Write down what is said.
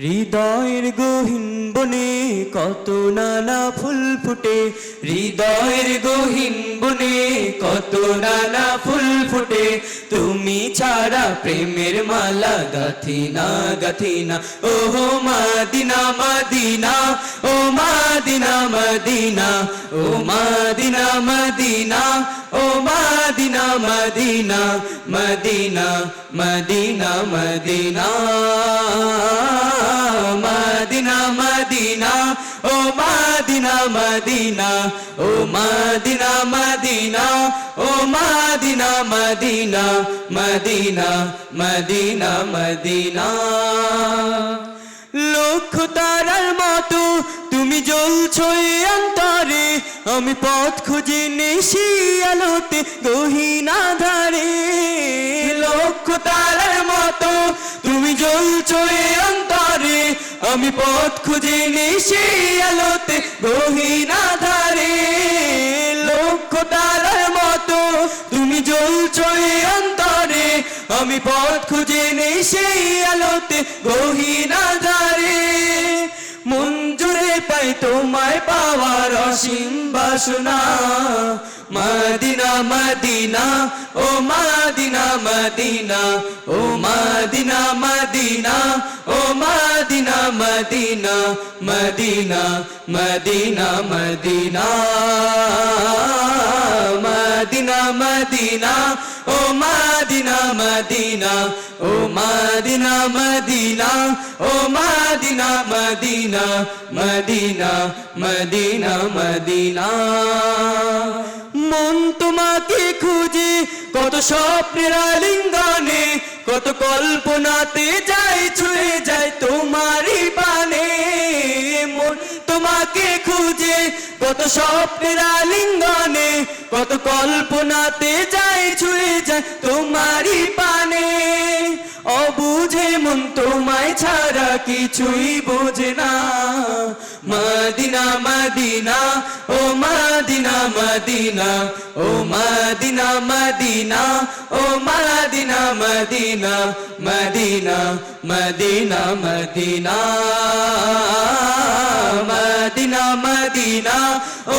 হৃদয়ের গহীন বনে কত নানা ফুল ফুটে। হৃদয়ের গহীন বনে কত নানা ফুল ফুটে। তুমি ছাড়া প্রেমের মালা গাথিনা গাথিনা। ও হো মাদিনা মাদিনা, ও মাদিনা মাদিনা। ও মাদিনা মাদিনা, ও Medina, Medina. Medina Medina Medina. Medina, ও মদিনা মদিনা, ও Medina Medina Medina Medina Medina. লক্ষ তারার মতো, তুমি জ্বলছো এই অন্তরে, আমি পথ খুঁজে নেশি আলোতে, গহিনা ধারে। লক্ষ তারার মতো, তুমি জ্বলছো এই অন্তরে আমি পথ খুঁজে নিশি আলোতে গহিনা ধারে লক্ষ তারার মতো, তুমি জ্বলছো অন্তরে। আমি পথ খুঁজে নিশি আলোতে গহিনা ধারে তোমায় পাওয়ার অসীম বাসনা। মদিনা মদিনা, ও মদিনা মদিনা, ও মদিনা মদিনা, ও Medina Medina Medina Medina Medina Medina Medina, ও মদিনা মদিনা, ও মদিনা মদিনা, ও Medina Medina Medina Medina Medina. মন তোমাকে খুঁজে কত স্বপ্নের আলিঙ্গনে, কত কল্পনাতে যাই, ছুঁয়ে যায় তোমারই পানে মন তোমাকে খুঁজে কত স্বপ্নের আলিঙ্গনে কত কল্পনাতে যাই, ছুঁয়ে যায় তোমারই পানে। অবুঝে মন তোমায় ছাড়া কিছুই বোঝে না। মদিনা মদিনা, ও মদিনা মদিনা, ও মদিনা মদিনা, ও Medina Medina Medina Medina Medina Medina Medina, ও